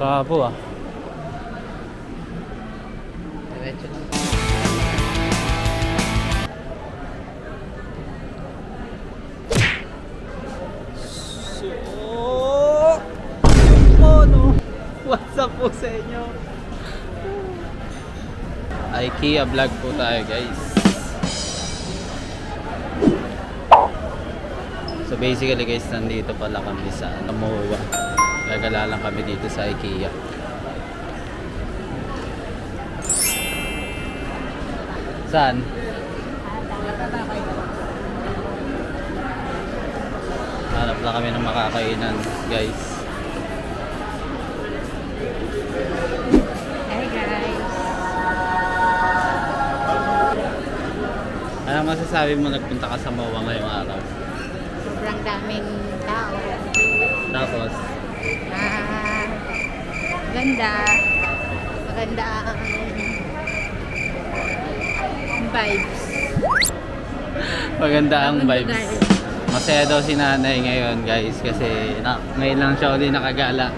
Labo ah. Diretso lang. So, no. What's up po sa inyo? IKEA vlog po tayo guys. So basically guys, nandito pala kami sa Namoa. Gagala lang kami dito sa IKEA. Saan? Hanap lang kami ng makakainan, guys. Hi guys. Ano masasabi mo nagpunta ka sa Moa ngayong araw? Sobrang daming tao. Tapos, ganda. Maganda ang vibes. maganda ang vibes. Masaya daw si nanay ngayon guys kasi na, ngayon lang siya ulit nakagala.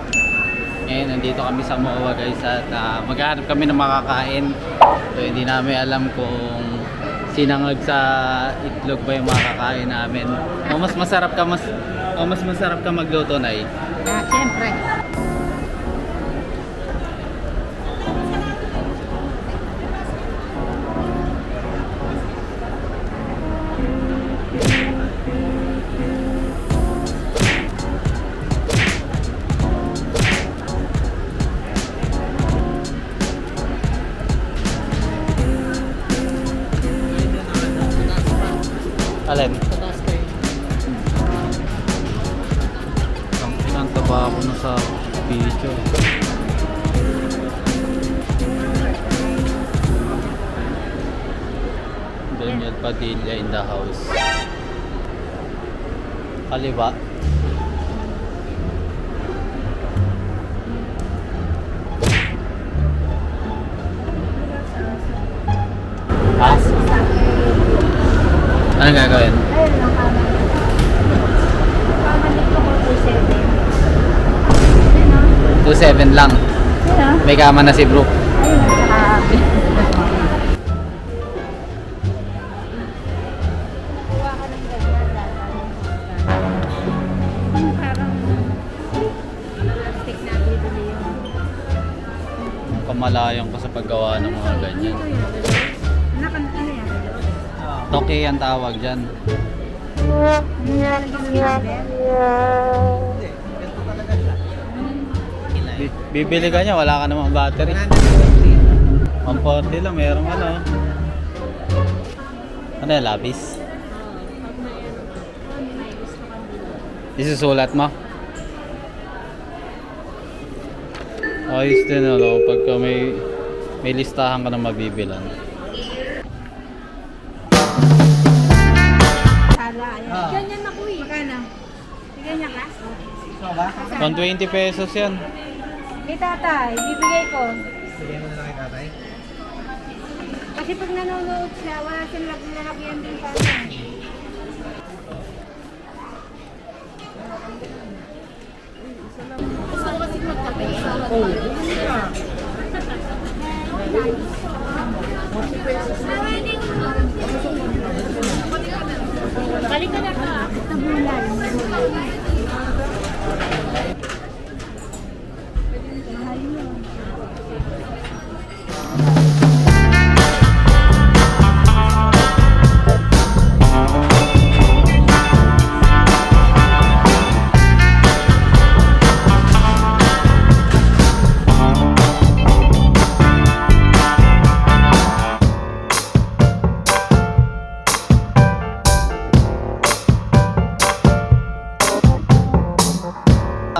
Ngayon nandito kami sa Moa guys at ah, maghahanap kami ng makakain. So hindi namin alam kung sinangag sa itlog ba yung makakain namin. O mas masarap ka mas o mas masarap ka magluto na Ah, siyempre. Kaliwa. Ha? Anong gagawin? Ayun lang kami. Pamalit ko ko 27. Ayun 2.7 lang. May kama na si Brooke. Kamalayan ko sa paggawa ng mga ganyan. Toke ang tawag dyan. Bi- bibili ka niya, wala ka namang battery. 140 lang, merong ano. Ano yung labis? Isusulat mo? Ayos din ano, pagka may may listahan ka na mabibilan. Sala, ayan. Ganyan na kuy. Magkano? Ganyan ka? 120 pesos yan. Kay tatay, bibigay ko. Sige mo na lang kay tatay. Kasi pag nanonood siya, wala siyang lag- lalagyan din sa. Gusto ko kasi magkape. Balik ka na ka. Tabulay.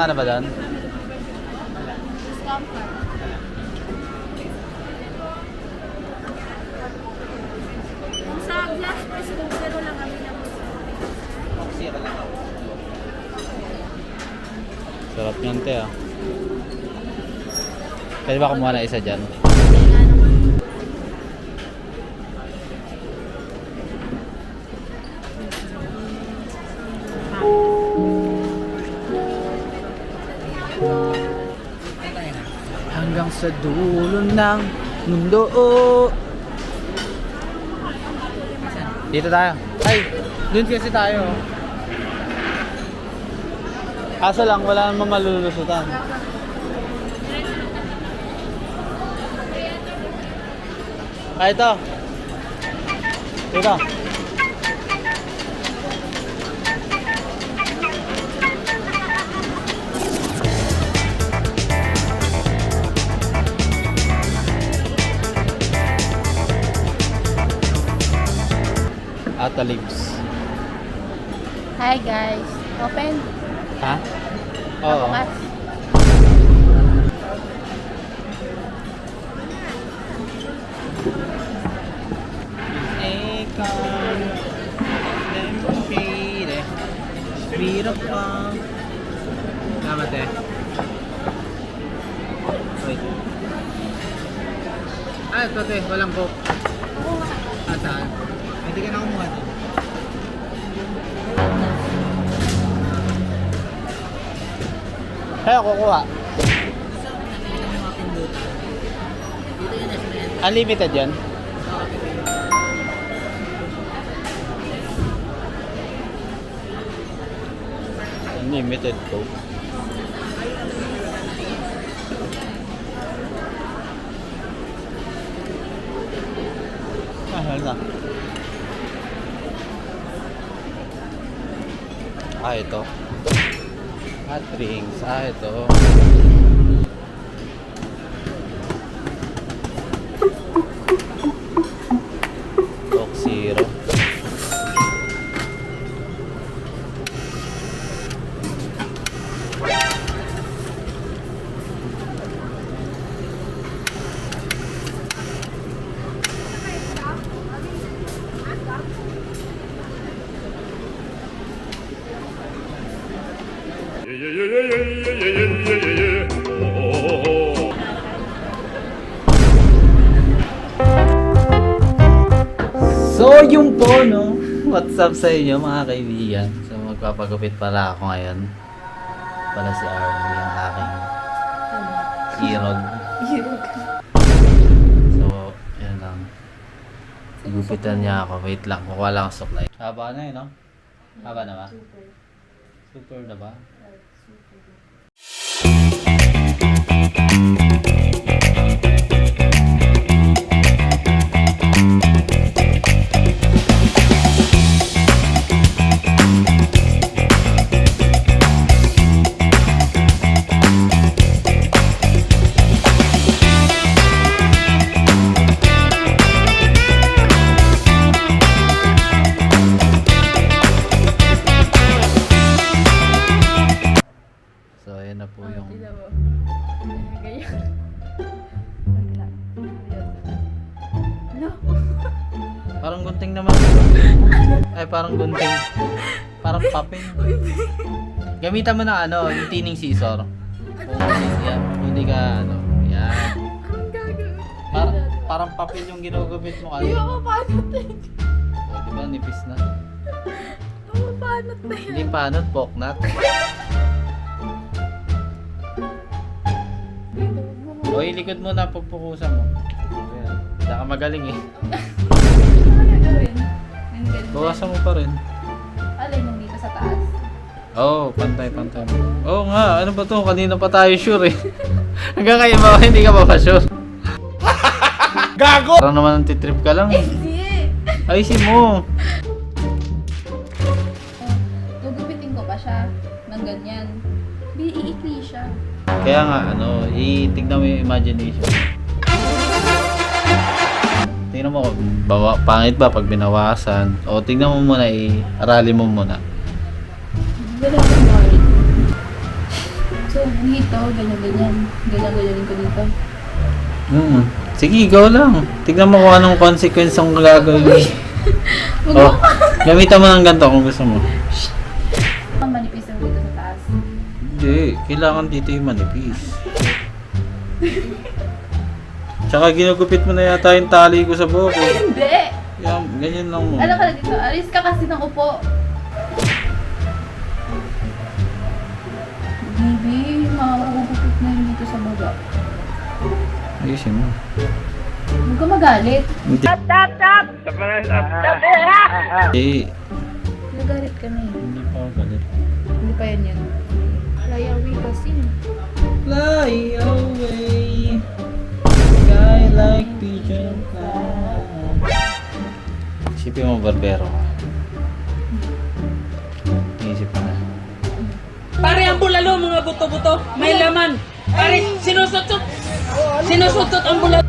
Ano ba doon? Sa glass press, kung zero lang kami na Sarap niyan te ah. Pwede ba kumuha na isa dyan? Sa dulo ng mundo. Dito tayo. Ay, dun kasi tayo. Kaso lang, wala namang malulusutan. Ah, ito. Ito. Lips. Hi guys. Open. Ha? Oo. Bukas. Ikaw Spiro pa Tama te Wait Ah, ito te, walang coke Ah, saan? Hindi ka na kumuha Kaya kukuha Unlimited yan? Unlimited coke. Mahal na. Ah, ito. Hot drinks. Ah, ito. So, yung po, no? What's up sa inyo, mga kaibigan? So, magpapagupit pala ako ngayon. Pala si Army, yung aking irog. So, yan lang. Gupitan niya ako. Wait lang, kukuha lang ang suklay. Haba na yun, no? Haba na ba? Super na ba? Parang gunting naman. Ay, parang gunting. Parang papel. Gamitan mo na ano, yung tining scissor. Kung yan, hindi ka ano, yan. Parang, parang papel yung ginugupit mo kasi. ba mapanot na yun? O, di ba, nipis na. Mapanot na yun. Hindi panot, poknat. O, ilikod mo na pagpukusan mo. Hindi ka magaling eh. Ano gagawin? Ang ganda. Bawasan mo pa rin. Alin nung dito sa taas? Oo, oh, pantay, pantay. Oo nga, ano ba to? Kanina pa tayo sure eh. Hanggang ngayon ba hindi ka pa pa sure? Gago! Parang naman titrip ka lang eh. Hindi. Ayusin mo. Gugupitin ko pa siya ng ganyan. Iikli siya. Kaya nga, ano, itignan mo yung imagination. Tingnan mo, bawa, pangit ba pag binawasan? O tingnan mo muna, i-arali mo muna. Wala akong worried. So, dito, ganyan-ganyan. Ganyan-ganyan ko dito. Hmm. Sige, go lang. Tignan mo kung anong consequence ang gagawin mo. Oh, gamitan mo ng ganito kung gusto mo. manipis yung dito sa taas. Hindi, kailangan dito yung manipis. Tsaka ginugupit mo na yata yung tali ko sa buhok eh. Hindi! Yan, ganyan lang mo. Ano ka na dito? Alis ka kasi ng upo. Baby, makakagupit na yun dito sa baba. Ayusin mo. Huwag ka magalit. Hindi. Eh, Nagalit ka na eh. hindi pa ako galit. Hindi pa yan yan. Fly away kasi. Fly away. Sky like pigeon fly. Isipin mo, barbero. Iisip ko na. Pare ang bulalo, mga buto-buto. May laman. Pare, sinusutot. Sinusutot ang bulalo.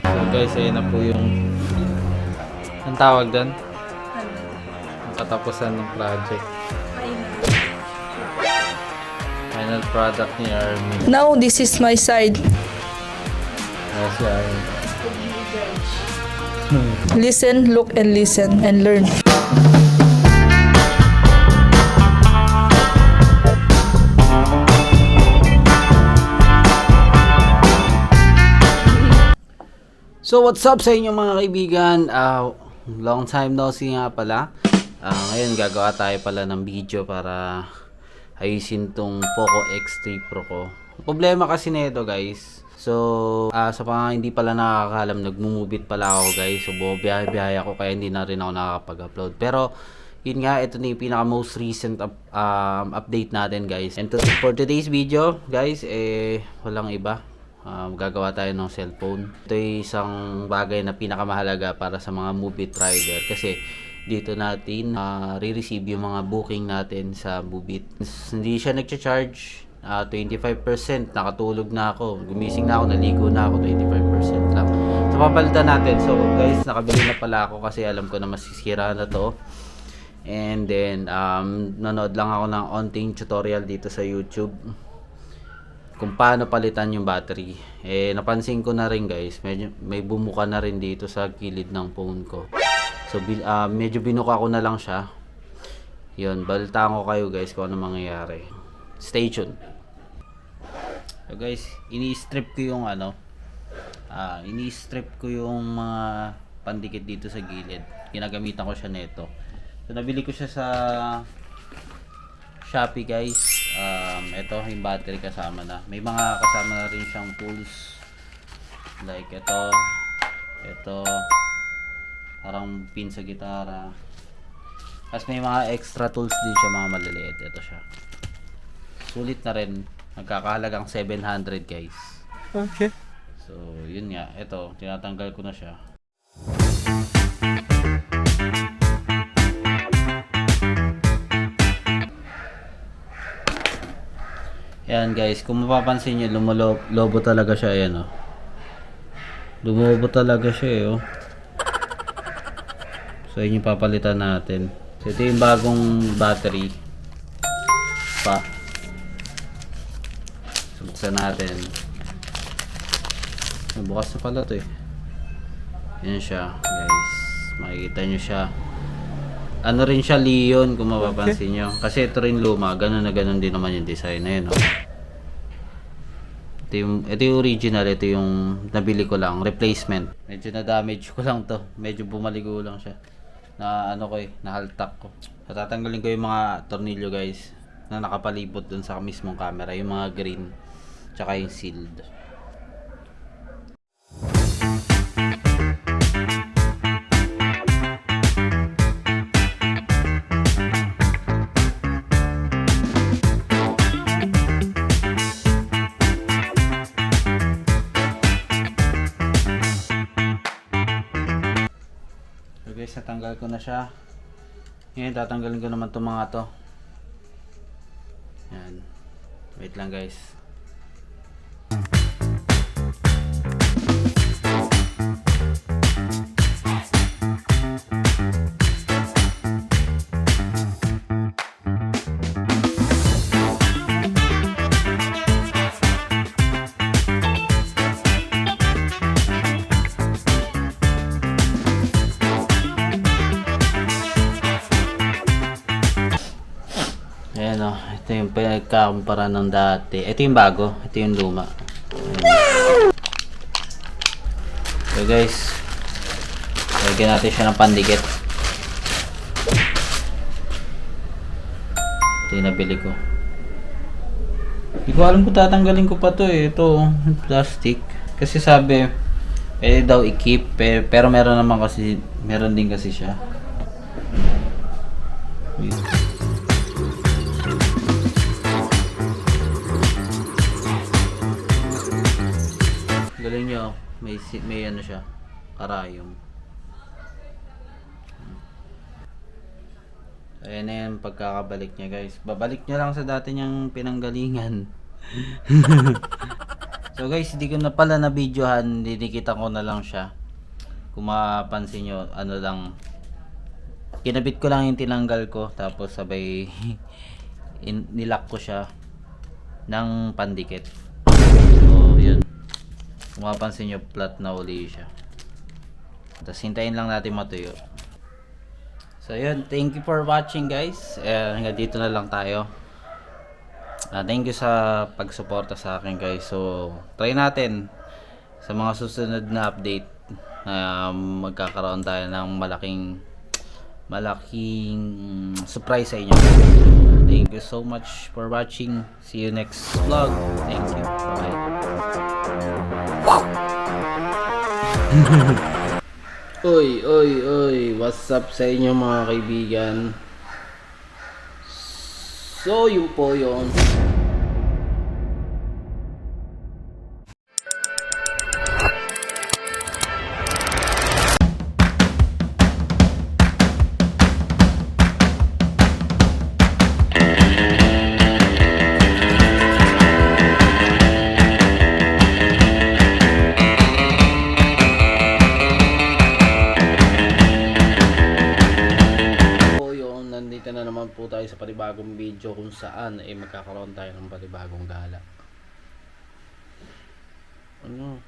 So guys, ayun na po yung... Ang tawag doon? Ang katapusan ng project. Final product ni Army. Now this is my side. Si Army. Listen, look, and listen, and learn. So what's up sa inyo mga kaibigan? Ah, long time no see nga pala. Ah, ngayon gagawa tayo pala ng video para ayusin tong Poco X3 Pro ko. Problema kasi nito guys. So, ah, sa mga hindi pala nakakalam, nagmumubit pala ako guys. So, bumabiyahe-biyahe ako kaya hindi na rin ako nakakapag-upload. Pero, yun nga, ito na yung pinaka most recent up- um, update natin guys. And to, for today's video, guys, eh, walang iba. Um, gagawa tayo ng cellphone. Ito yung isang bagay na pinakamahalaga para sa mga movie rider kasi dito natin uh, re-receive yung mga booking natin sa Mubit. Hindi siya nagcha-charge ah, 25%. Nakatulog na ako. Gumising na ako, naligo na ako 25% lang. So papalitan natin. So guys, nakabili na pala ako kasi alam ko na masisira na to. And then um, nanood lang ako ng onting tutorial dito sa YouTube kung paano palitan yung battery. Eh, napansin ko na rin guys, medyo, may bumuka na rin dito sa gilid ng phone ko. So, ah, medyo binuka ko na lang siya. Yun, balitaan ko kayo guys kung ano mangyayari. Stay. So guys, ini-strip ko yung ano, ah, ini-strip ko yung mga pandikit dito sa gilid. Ginagamitan ko siya nito. So, nabili ko siya sa Shopee guys. Um, ito yung battery kasama na. May mga kasama na rin siyang tools. Like ito. Ito. Parang pin sa gitara. Tapos may mga extra tools din siya mga maliliit. Ito siya. Sulit na rin. Nagkakahalagang 700 guys. Okay. So, yun nga. Ito, tinatanggal ko na siya. Yan guys, kung mapapansin nyo, lumolobo talaga siya. Ayan oh. Lumobo talaga siya eh oh. So, yun yung papalitan natin. So, ito yung bagong battery. Pa. Buksan natin. Bukas na pala to eh. Yan siya, guys. Makikita nyo siya. Ano rin siya Leon kung mapapansin nyo. Kasi ito rin luma. Ganun na ganun din naman yung design na yun. Oh. Ito yung, ito yung original. Ito yung nabili ko lang. Replacement. Medyo na-damage ko lang to. Medyo bumaligo lang siya. Na ano ko eh. Nahaltak ko. Tatanggalin ko yung mga tornilyo guys. Na nakapalibot dun sa mismong camera. Yung mga green. Tsaka yung sealed. So guys, natanggal ko na siya. Ngayon, tatanggalin ko naman itong mga to. Yan. Wait lang guys. Yung pinagkakumpara ng dati. Ito yung bago, ito yung luma. Ayan. So guys, lagyan natin siya ng pandikit. Ito yung nabili ko. Hindi ko alam kung tatanggalin ko pa to eh. Ito, plastic. Kasi sabi, pwede daw i-keep, pe- pero meron naman kasi, meron din kasi siya. May, may ano siya, karayom. Ayan na yan pagkakabalik niya guys. Babalik niya lang sa dati niyang pinanggalingan. so guys, hindi ko na pala na videohan, dinikita ko na lang siya. Kung mapansin nyo, ano lang, kinabit ko lang yung tinanggal ko, tapos sabay in, nilock ko siya ng pandikit. Kung mapansin nyo, flat na uli siya. Tapos hintayin lang natin matuyo. So yun, thank you for watching guys. Eh, hanggang dito na lang tayo. Ah, thank you sa pagsuporta sa akin guys. So, try natin sa mga susunod na update na magkakaroon tayo ng malaking malaking surprise sa inyo. Thank you so much for watching. See you next vlog. Thank you. Bye. Uy, uy, uy, what's up sa inyo mga kaibigan? So, yun po yun. Video kung saan ay magkakaroon tayo ng panibagong gala. Ano?